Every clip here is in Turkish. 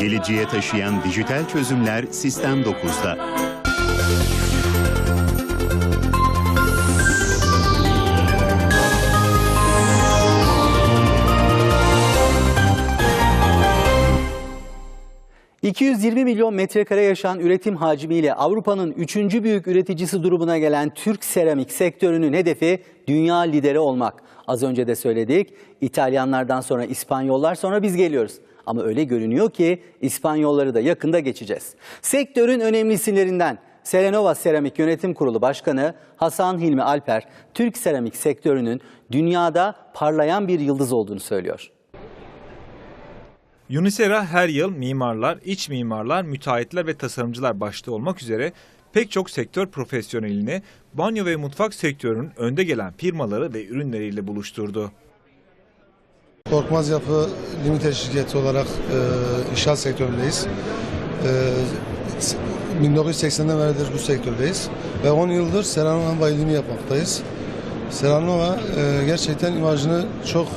Geleceğe taşıyan dijital çözümler Sistem 9'da. ...220 milyon metrekare yaşayan üretim hacmiyle Avrupa'nın üçüncü büyük üreticisi durumuna gelen Türk seramik sektörünün hedefi dünya lideri olmak. Az önce de söyledik, İtalyanlardan sonra İspanyollar sonra biz geliyoruz. Ama öyle görünüyor ki İspanyolları da yakında geçeceğiz. Sektörün önemli isimlerinden Serenova Seramik Yönetim Kurulu Başkanı Hasan Hilmi Alper, Türk seramik sektörünün dünyada parlayan bir yıldız olduğunu söylüyor. Unisera her yıl mimarlar, iç mimarlar, müteahhitler ve tasarımcılar başta olmak üzere pek çok sektör profesyonelini banyo ve mutfak sektörünün önde gelen firmaları ve ürünleriyle buluşturdu. Korkmaz Yapı Limited şirketi olarak e, inşaat sektöründeyiz. E, 1980'den beridir bu sektördeyiz ve 10 yıldır Seranova bayilimi yapmaktayız. Seranova e, gerçekten imajını çok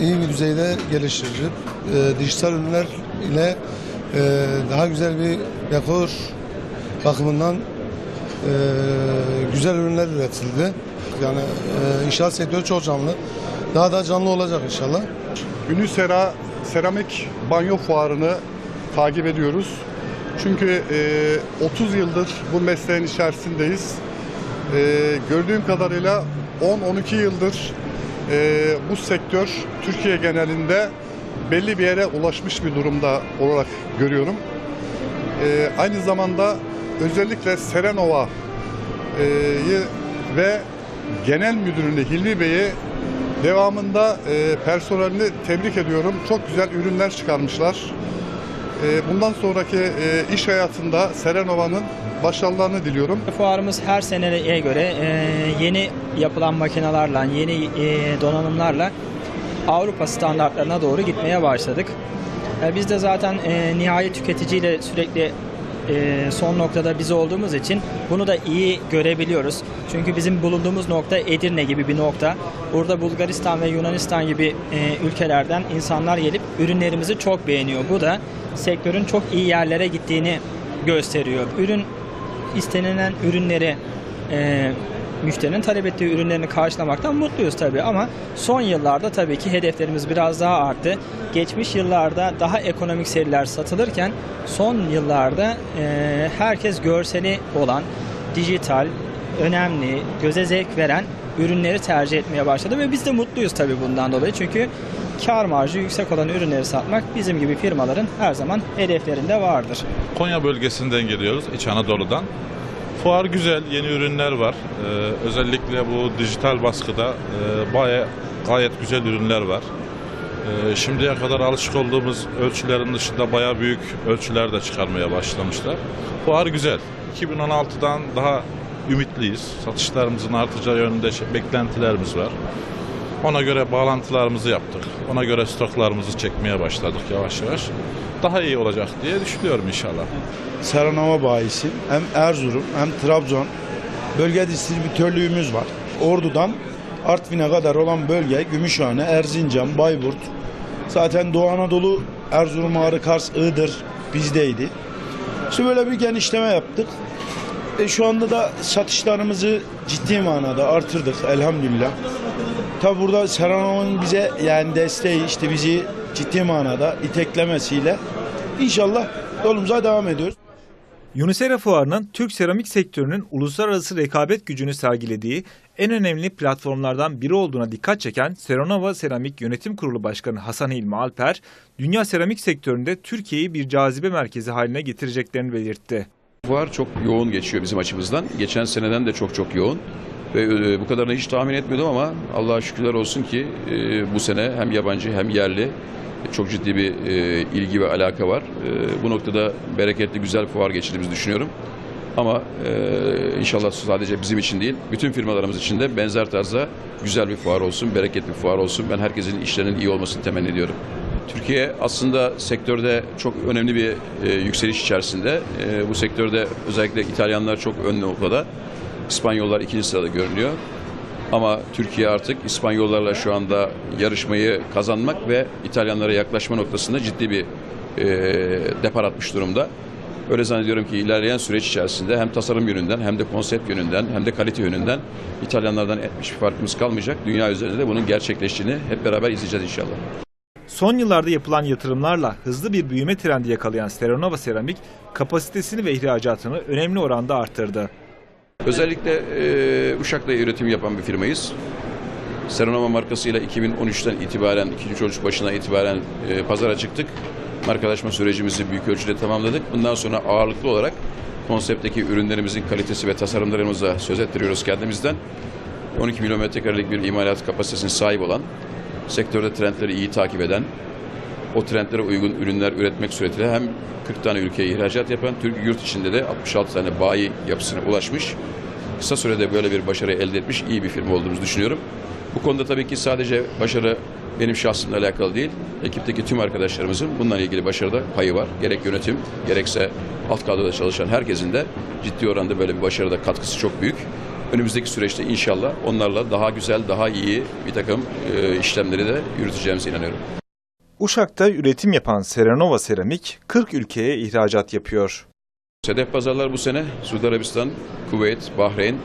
iyi bir düzeyde geliştirip e, dijital ürünler ile e, daha güzel bir dekor bakımından e, güzel ürünler üretildi. Yani e, inşaat sektörü çok canlı. Daha da canlı olacak inşallah. Unisera Seramik Banyo Fuarı'nı takip ediyoruz. Çünkü e, 30 yıldır bu mesleğin içerisindeyiz. E, gördüğüm kadarıyla 10-12 yıldır e, bu sektör Türkiye genelinde belli bir yere ulaşmış bir durumda olarak görüyorum. E, aynı zamanda özellikle Serenova'yı ve genel müdürünü Hilmi Bey'i devamında e, personelini tebrik ediyorum. Çok güzel ürünler çıkarmışlar. E, bundan sonraki e, iş hayatında Serenova'nın başarılarını diliyorum. Fuarımız her seneye göre e, yeni yapılan makinelerle, yeni e, donanımlarla Avrupa standartlarına doğru gitmeye başladık. E, Biz de zaten e, nihai tüketiciyle sürekli e, son noktada biz olduğumuz için bunu da iyi görebiliyoruz. Çünkü bizim bulunduğumuz nokta Edirne gibi bir nokta. Burada Bulgaristan ve Yunanistan gibi e, ülkelerden insanlar gelip ürünlerimizi çok beğeniyor. Bu da sektörün çok iyi yerlere gittiğini gösteriyor. Ürün istenilen ürünleri e, müşterinin talep ettiği ürünlerini karşılamaktan mutluyuz tabii ama son yıllarda tabii ki hedeflerimiz biraz daha arttı. Geçmiş yıllarda daha ekonomik seriler satılırken son yıllarda e, herkes görseli olan, dijital, önemli, göze zevk veren ürünleri tercih etmeye başladı ve biz de mutluyuz tabii bundan dolayı. Çünkü kar marjı yüksek olan ürünleri satmak bizim gibi firmaların her zaman hedeflerinde vardır. Konya bölgesinden geliyoruz, İç Anadolu'dan. Fuar güzel, yeni ürünler var. Ee, özellikle bu dijital baskıda e, baya, gayet güzel ürünler var. Ee, şimdiye kadar alışık olduğumuz ölçülerin dışında baya büyük ölçüler de çıkarmaya başlamışlar. Fuar güzel. 2016'dan daha ümitliyiz. Satışlarımızın artacağı yönünde şey- beklentilerimiz var. Ona göre bağlantılarımızı yaptık. Ona göre stoklarımızı çekmeye başladık yavaş yavaş. Daha iyi olacak diye düşünüyorum inşallah. Serenova bayisi hem Erzurum hem Trabzon bölge distribütörlüğümüz var. Ordu'dan Artvin'e kadar olan bölge Gümüşhane, Erzincan, Bayburt. Zaten Doğu Anadolu, Erzurum, Ağrı, Kars, Iğdır bizdeydi. İşte böyle bir genişleme yaptık. E şu anda da satışlarımızı ciddi manada artırdık elhamdülillah. Tabi burada Serenova'nın bize yani desteği işte bizi ciddi manada iteklemesiyle inşallah yolumuza devam ediyoruz. Unisera Fuarı'nın Türk seramik sektörünün uluslararası rekabet gücünü sergilediği en önemli platformlardan biri olduğuna dikkat çeken Serenova Seramik Yönetim Kurulu Başkanı Hasan İlmi Alper, dünya seramik sektöründe Türkiye'yi bir cazibe merkezi haline getireceklerini belirtti. Fuar çok yoğun geçiyor bizim açımızdan. Geçen seneden de çok çok yoğun. Ve e, bu kadarını hiç tahmin etmiyordum ama Allah'a şükürler olsun ki e, bu sene hem yabancı hem yerli çok ciddi bir e, ilgi ve alaka var. E, bu noktada bereketli güzel fuar geçirdiğimizi düşünüyorum. Ama e, inşallah sadece bizim için değil, bütün firmalarımız için de benzer tarzda güzel bir fuar olsun, bereketli bir fuar olsun. Ben herkesin işlerinin iyi olmasını temenni ediyorum. Türkiye aslında sektörde çok önemli bir e, yükseliş içerisinde. E, bu sektörde özellikle İtalyanlar çok ön noktada. İspanyollar ikinci sırada görünüyor. Ama Türkiye artık İspanyollarla şu anda yarışmayı kazanmak ve İtalyanlara yaklaşma noktasında ciddi bir e, depar atmış durumda. Öyle zannediyorum ki ilerleyen süreç içerisinde hem tasarım yönünden hem de konsept yönünden hem de kalite yönünden İtalyanlardan etmiş bir farkımız kalmayacak. Dünya üzerinde de bunun gerçekleştiğini hep beraber izleyeceğiz inşallah. Son yıllarda yapılan yatırımlarla hızlı bir büyüme trendi yakalayan Serenova Seramik kapasitesini ve ihracatını önemli oranda arttırdı. Özellikle e, Uşak'ta üretim yapan bir firmayız. Serenova markasıyla 2013'ten itibaren, ikinci çocuk başına itibaren e, pazara çıktık. Markalaşma sürecimizi büyük ölçüde tamamladık. Bundan sonra ağırlıklı olarak konseptteki ürünlerimizin kalitesi ve tasarımlarımıza söz ettiriyoruz kendimizden. 12 milyon metrekarelik bir imalat kapasitesine sahip olan, sektörde trendleri iyi takip eden, o trendlere uygun ürünler üretmek suretiyle hem 40 tane ülkeye ihracat yapan, Türk yurt içinde de 66 tane bayi yapısına ulaşmış. Kısa sürede böyle bir başarı elde etmiş iyi bir firma olduğumuzu düşünüyorum. Bu konuda tabii ki sadece başarı benim şahsımla alakalı değil, ekipteki tüm arkadaşlarımızın bununla ilgili başarıda payı var. Gerek yönetim, gerekse alt kadroda çalışan herkesin de ciddi oranda böyle bir başarıda katkısı çok büyük. Önümüzdeki süreçte inşallah onlarla daha güzel, daha iyi bir takım e, işlemleri de yürüteceğimize inanıyorum. Uşak'ta üretim yapan Serenova Seramik 40 ülkeye ihracat yapıyor. Sedef pazarlar bu sene Suudi Arabistan, Kuveyt, Bahreyn,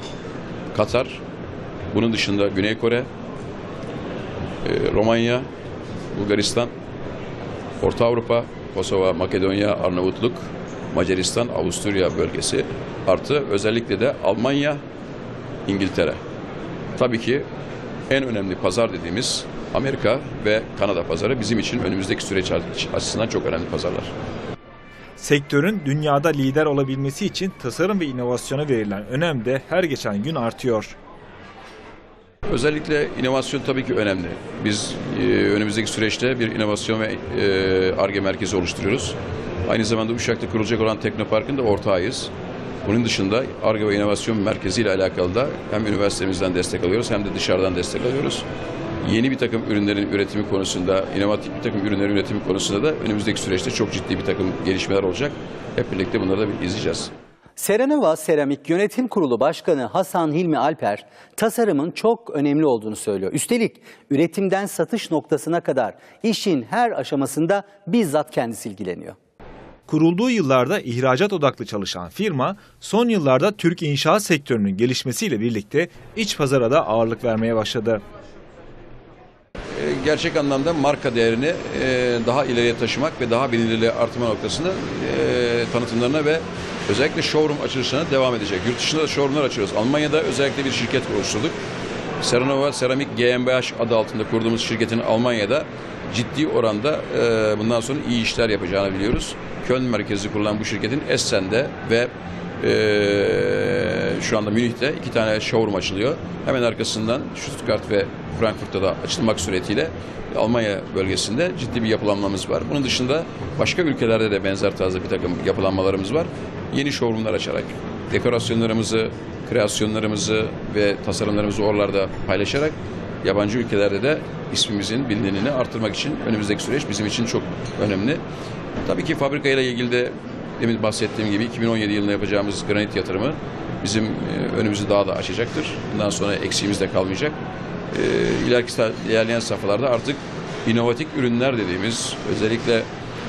Katar, bunun dışında Güney Kore, e, Romanya, Bulgaristan, Orta Avrupa, Kosova, Makedonya, Arnavutluk, Macaristan, Avusturya bölgesi artı özellikle de Almanya, İngiltere. Tabii ki en önemli pazar dediğimiz Amerika ve Kanada pazarı bizim için önümüzdeki süreç açısından çok önemli pazarlar. Sektörün dünyada lider olabilmesi için tasarım ve inovasyona verilen önem de her geçen gün artıyor. Özellikle inovasyon tabii ki önemli. Biz e, önümüzdeki süreçte bir inovasyon ve ARGE merkezi oluşturuyoruz. Aynı zamanda Uşak'ta kurulacak olan Teknopark'ın da ortağıyız. Bunun dışında ARGE ve inovasyon merkezi ile alakalı da hem üniversitemizden destek alıyoruz hem de dışarıdan destek alıyoruz. Yeni bir takım ürünlerin üretimi konusunda, inovatif bir takım ürünlerin üretimi konusunda da önümüzdeki süreçte çok ciddi bir takım gelişmeler olacak. Hep birlikte bunları da bir izleyeceğiz. Serenova Seramik Yönetim Kurulu Başkanı Hasan Hilmi Alper, tasarımın çok önemli olduğunu söylüyor. Üstelik üretimden satış noktasına kadar işin her aşamasında bizzat kendisi ilgileniyor. Kurulduğu yıllarda ihracat odaklı çalışan firma, son yıllarda Türk inşaat sektörünün gelişmesiyle birlikte iç pazara da ağırlık vermeye başladı. E, gerçek anlamda marka değerini e, daha ileriye taşımak ve daha bilinirliği artırma noktasında e, tanıtımlarına ve özellikle showroom açılışlarına devam edecek. Yurt dışında da showroomlar açıyoruz. Almanya'da özellikle bir şirket oluşturduk. Serenova Seramik GmbH adı altında kurduğumuz şirketin Almanya'da ciddi oranda bundan sonra iyi işler yapacağını biliyoruz. Köln merkezi kurulan bu şirketin Essen'de ve şu anda Münih'te iki tane showroom açılıyor. Hemen arkasından Stuttgart ve Frankfurt'ta da açılmak suretiyle Almanya bölgesinde ciddi bir yapılanmamız var. Bunun dışında başka ülkelerde de benzer tarzda bir takım yapılanmalarımız var. Yeni showroomlar açarak, dekorasyonlarımızı, kreasyonlarımızı ve tasarımlarımızı oralarda paylaşarak yabancı ülkelerde de ismimizin bilinirliğini artırmak için önümüzdeki süreç bizim için çok önemli. Tabii ki fabrikayla ilgili de demin bahsettiğim gibi 2017 yılında yapacağımız granit yatırımı bizim önümüzü daha da açacaktır. Bundan sonra eksiğimiz de kalmayacak. İleriki ilerleyen safhalarda artık inovatif ürünler dediğimiz özellikle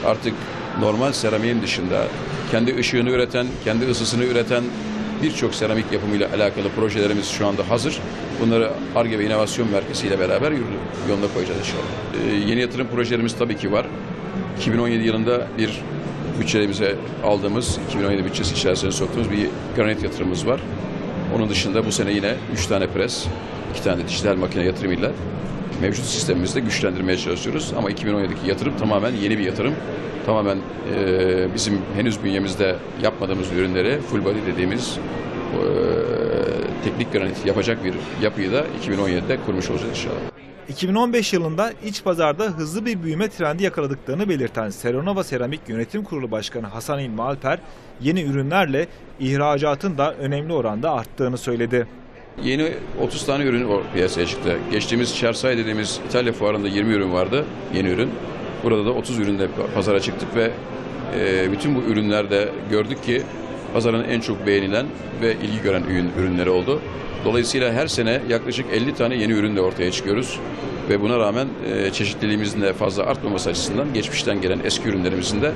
artık normal seramiğin dışında kendi ışığını üreten, kendi ısısını üreten birçok seramik yapımıyla alakalı projelerimiz şu anda hazır. Bunları ARGE ve İnovasyon Merkezi ile beraber yoluna koyacağız inşallah. Yeni yatırım projelerimiz tabii ki var. 2017 yılında bir bütçemize aldığımız, 2017 bütçesi içerisine soktuğumuz bir granit yatırımımız var. Onun dışında bu sene yine 3 tane pres, 2 tane dijital makine yatırımıyla mevcut sistemimizde güçlendirmeye çalışıyoruz. Ama 2017'deki yatırım tamamen yeni bir yatırım. Tamamen e, bizim henüz bünyemizde yapmadığımız ürünleri full body dediğimiz e, teknik granit yapacak bir yapıyı da 2017'de kurmuş olacağız inşallah. 2015 yılında iç pazarda hızlı bir büyüme trendi yakaladıklarını belirten Serenova Seramik Yönetim Kurulu Başkanı Hasan İlmi Alper, yeni ürünlerle ihracatın da önemli oranda arttığını söyledi. Yeni 30 tane ürün piyasaya çıktı. Geçtiğimiz Çersay dediğimiz İtalya fuarında 20 ürün vardı, yeni ürün. Burada da 30 ürünle pazara çıktık ve e, bütün bu ürünlerde gördük ki pazarın en çok beğenilen ve ilgi gören ürün, ürünleri oldu. Dolayısıyla her sene yaklaşık 50 tane yeni ürünle ortaya çıkıyoruz. Ve buna rağmen e, çeşitliliğimizin de fazla artmaması açısından geçmişten gelen eski ürünlerimizin de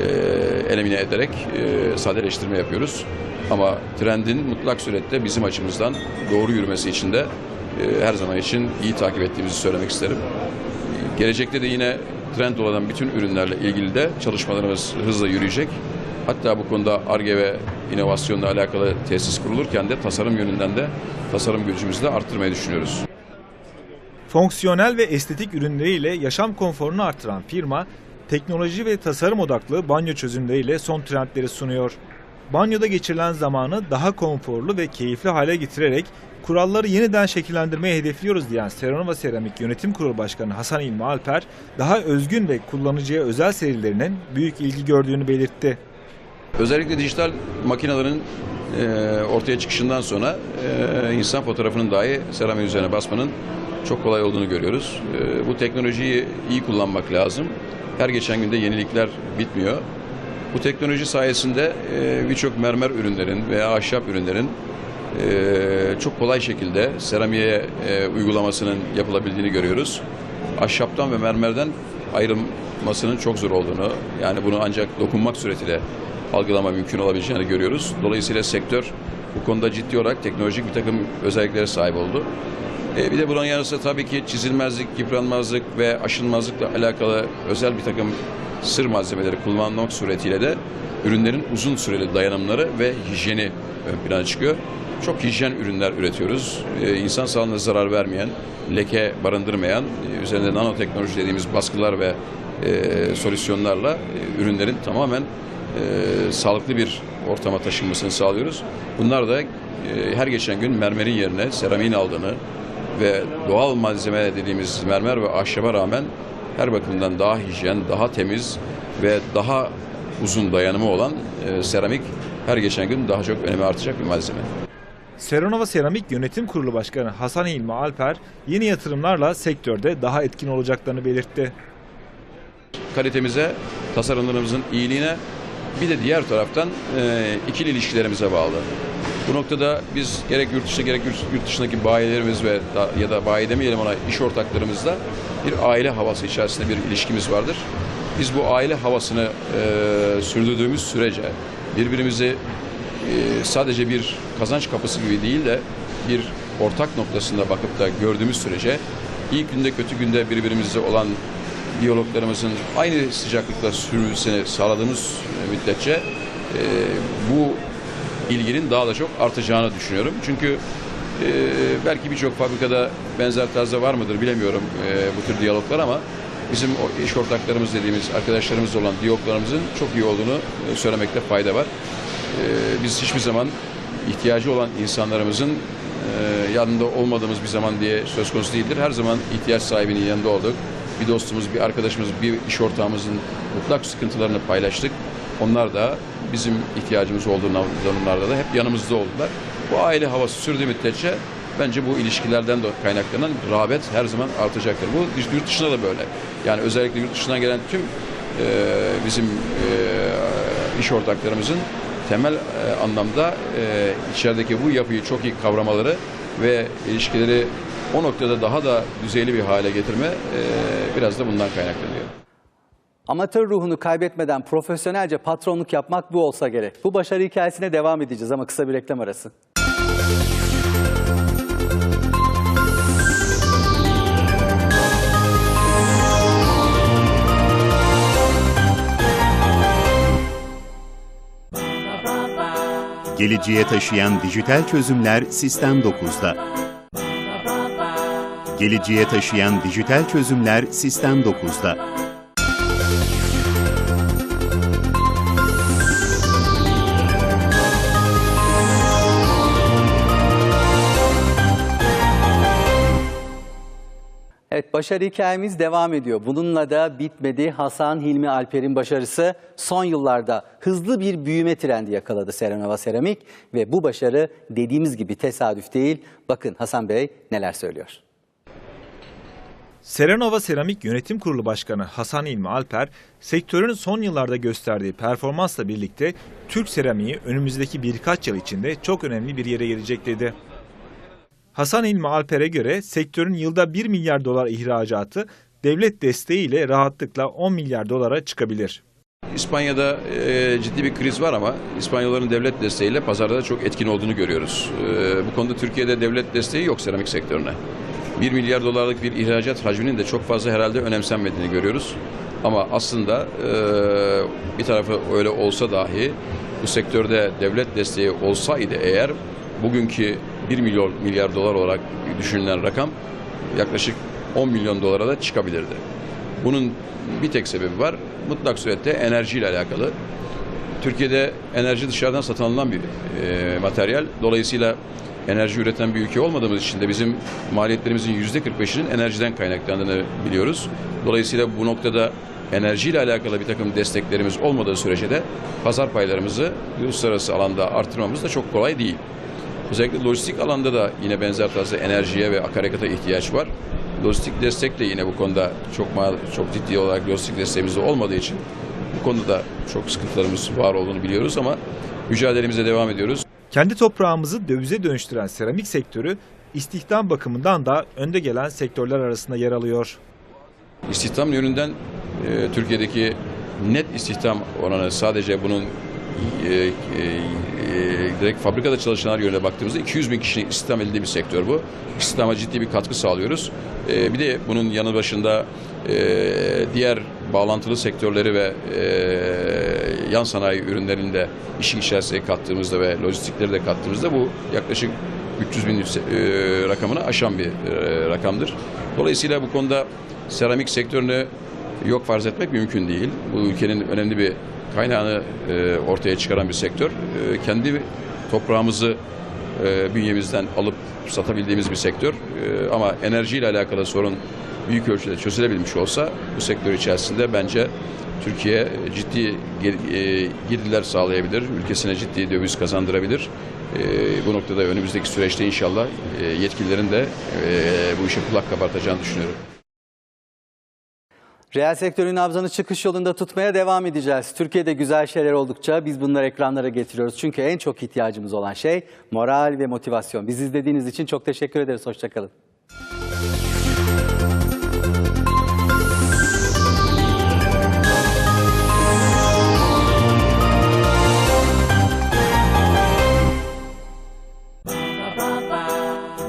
e, elimine ederek e, sadeleştirme yapıyoruz. Ama trendin mutlak surette bizim açımızdan doğru yürümesi için de e, her zaman için iyi takip ettiğimizi söylemek isterim. Gelecekte de yine trend olan bütün ürünlerle ilgili de çalışmalarımız hızla yürüyecek. Hatta bu konuda ARGE ve inovasyonla alakalı tesis kurulurken de tasarım yönünden de tasarım gücümüzü de arttırmayı düşünüyoruz. Fonksiyonel ve estetik ürünleriyle yaşam konforunu artıran firma, teknoloji ve tasarım odaklı banyo çözümleriyle son trendleri sunuyor. Banyoda geçirilen zamanı daha konforlu ve keyifli hale getirerek kuralları yeniden şekillendirmeyi hedefliyoruz diyen Seronova Seramik Yönetim Kurulu Başkanı Hasan İlmi Alper, daha özgün ve kullanıcıya özel serilerinin büyük ilgi gördüğünü belirtti. Özellikle dijital makinelerin e, ortaya çıkışından sonra e, insan fotoğrafının dahi seramik üzerine basmanın çok kolay olduğunu görüyoruz. E, bu teknolojiyi iyi kullanmak lazım. Her geçen günde yenilikler bitmiyor. Bu teknoloji sayesinde e, birçok mermer ürünlerin veya ahşap ürünlerin e, çok kolay şekilde seramiğe e, uygulamasının yapılabildiğini görüyoruz. Ahşaptan ve mermerden ayrılmasının çok zor olduğunu, yani bunu ancak dokunmak suretiyle algılama mümkün olabileceğini görüyoruz. Dolayısıyla sektör bu konuda ciddi olarak teknolojik bir takım özelliklere sahip oldu. E, bir de bunun yanı sıra tabii ki çizilmezlik, yıpranmazlık ve aşınmazlıkla alakalı özel bir takım sır malzemeleri kullanmak suretiyle de ürünlerin uzun süreli dayanımları ve hijyeni ön plana çıkıyor. Çok hijyen ürünler üretiyoruz. E, insan sağlığına zarar vermeyen, leke barındırmayan, e, üzerinde nanoteknoloji dediğimiz baskılar ve e, solüsyonlarla e, ürünlerin tamamen e, sağlıklı bir ortama taşınmasını sağlıyoruz. Bunlar da e, her geçen gün mermerin yerine seramiğin aldığını ve doğal malzeme dediğimiz mermer ve ahşaba rağmen her bakımdan daha hijyen, daha temiz ve daha uzun dayanımı olan e, seramik her geçen gün daha çok önemi artacak bir malzeme. Seronova Seramik Yönetim Kurulu Başkanı Hasan İlmi Alper, yeni yatırımlarla sektörde daha etkin olacaklarını belirtti. kalitemize, tasarımlarımızın iyiliğine bir de diğer taraftan e, ikili ilişkilerimize bağlı. Bu noktada biz gerek yurt dışı gerek yurt- dışındaki bayilerimiz ve da, ya da bayi demeyelim ona iş ortaklarımızla bir aile havası içerisinde bir ilişkimiz vardır. Biz bu aile havasını e, sürdürdüğümüz sürece birbirimizi e, sadece bir kazanç kapısı gibi değil de bir ortak noktasında bakıp da gördüğümüz sürece iyi günde kötü günde birbirimizle olan diyaloglarımızın aynı sıcaklıkla sürülmesini sağladığımız müddetçe e, bu ilginin daha da çok artacağını düşünüyorum. Çünkü e, belki birçok fabrikada benzer tarzda var mıdır bilemiyorum e, bu tür diyaloglar ama bizim o iş ortaklarımız dediğimiz arkadaşlarımız olan diyaloglarımızın çok iyi olduğunu e, söylemekte fayda var. E, biz hiçbir zaman ihtiyacı olan insanlarımızın e, yanında olmadığımız bir zaman diye söz konusu değildir. Her zaman ihtiyaç sahibinin yanında olduk. Bir dostumuz, bir arkadaşımız, bir iş ortağımızın mutlak sıkıntılarını paylaştık. Onlar da bizim ihtiyacımız olduğu zamanlarda da hep yanımızda oldular. Bu aile havası sürdüğü müddetçe bence bu ilişkilerden de kaynaklanan rağbet her zaman artacaktır. Bu yurt dışında da böyle. Yani özellikle yurt dışından gelen tüm e, bizim e, iş ortaklarımızın temel e, anlamda e, içerideki bu yapıyı çok iyi kavramaları ve ilişkileri o noktada daha da düzeyli bir hale getirme e, biraz da bundan kaynaklanıyor. Amatör ruhunu kaybetmeden profesyonelce patronluk yapmak bu olsa gerek. Bu başarı hikayesine devam edeceğiz ama kısa bir reklam arası. Geleceğe taşıyan dijital çözümler Sistem 9'da. Geleceğe taşıyan dijital çözümler Sistem 9'da. Evet başarı hikayemiz devam ediyor. Bununla da bitmedi. Hasan Hilmi Alper'in başarısı son yıllarda hızlı bir büyüme trendi yakaladı Serenova Seramik ve bu başarı dediğimiz gibi tesadüf değil. Bakın Hasan Bey neler söylüyor. Serenova Seramik Yönetim Kurulu Başkanı Hasan İlmi Alper, sektörün son yıllarda gösterdiği performansla birlikte Türk seramiği önümüzdeki birkaç yıl içinde çok önemli bir yere gelecek dedi. Hasan İlmi Alper'e göre sektörün yılda 1 milyar dolar ihracatı devlet desteğiyle rahatlıkla 10 milyar dolara çıkabilir. İspanya'da e, ciddi bir kriz var ama İspanyolların devlet desteğiyle pazarda da çok etkin olduğunu görüyoruz. E, bu konuda Türkiye'de devlet desteği yok seramik sektörüne. 1 milyar dolarlık bir ihracat hacminin de çok fazla herhalde önemsenmediğini görüyoruz. Ama aslında bir tarafı öyle olsa dahi bu sektörde devlet desteği olsaydı eğer bugünkü 1 milyon milyar dolar olarak düşünülen rakam yaklaşık 10 milyon dolara da çıkabilirdi. Bunun bir tek sebebi var. Mutlak surette enerjiyle alakalı. Türkiye'de enerji dışarıdan satın alınan bir e, materyal. Dolayısıyla enerji üreten bir ülke olmadığımız için de bizim maliyetlerimizin yüzde 45'inin enerjiden kaynaklandığını biliyoruz. Dolayısıyla bu noktada enerjiyle alakalı bir takım desteklerimiz olmadığı sürece de pazar paylarımızı uluslararası alanda artırmamız da çok kolay değil. Özellikle lojistik alanda da yine benzer tarzda enerjiye ve akaryakıta ihtiyaç var. Lojistik destek de yine bu konuda çok çok ciddi olarak lojistik desteğimiz de olmadığı için bu konuda da çok sıkıntılarımız var olduğunu biliyoruz ama mücadelemize devam ediyoruz. Kendi toprağımızı dövize dönüştüren seramik sektörü istihdam bakımından da önde gelen sektörler arasında yer alıyor. İstihdam yönünden e, Türkiye'deki net istihdam oranı sadece bunun e, e, direkt fabrikada çalışanlar yönüne baktığımızda 200 bin kişinin istihdam edildiği bir sektör bu. İstihdama ciddi bir katkı sağlıyoruz. E, bir de bunun yanı başında e, diğer bağlantılı sektörleri ve e, yan sanayi ürünlerini de işin içerisine kattığımızda ve lojistikleri de kattığımızda bu yaklaşık 300 bin e, rakamını aşan bir e, rakamdır. Dolayısıyla bu konuda seramik sektörünü yok farz etmek mümkün değil. Bu ülkenin önemli bir kaynağını e, ortaya çıkaran bir sektör. E, kendi toprağımızı e, bünyemizden alıp satabildiğimiz bir sektör. E, ama enerjiyle alakalı sorun büyük ölçüde çözülebilmiş olsa bu sektör içerisinde bence Türkiye ciddi e, girdiler sağlayabilir, ülkesine ciddi döviz kazandırabilir. E, bu noktada önümüzdeki süreçte inşallah e, yetkililerin de bu işe kulak kabartacağını düşünüyorum. Reel sektörün nabzını çıkış yolunda tutmaya devam edeceğiz. Türkiye'de güzel şeyler oldukça biz bunları ekranlara getiriyoruz. Çünkü en çok ihtiyacımız olan şey moral ve motivasyon. Bizi izlediğiniz için çok teşekkür ederiz. Hoşçakalın.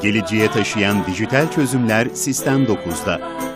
Geleceğe taşıyan dijital çözümler Sistem 9'da.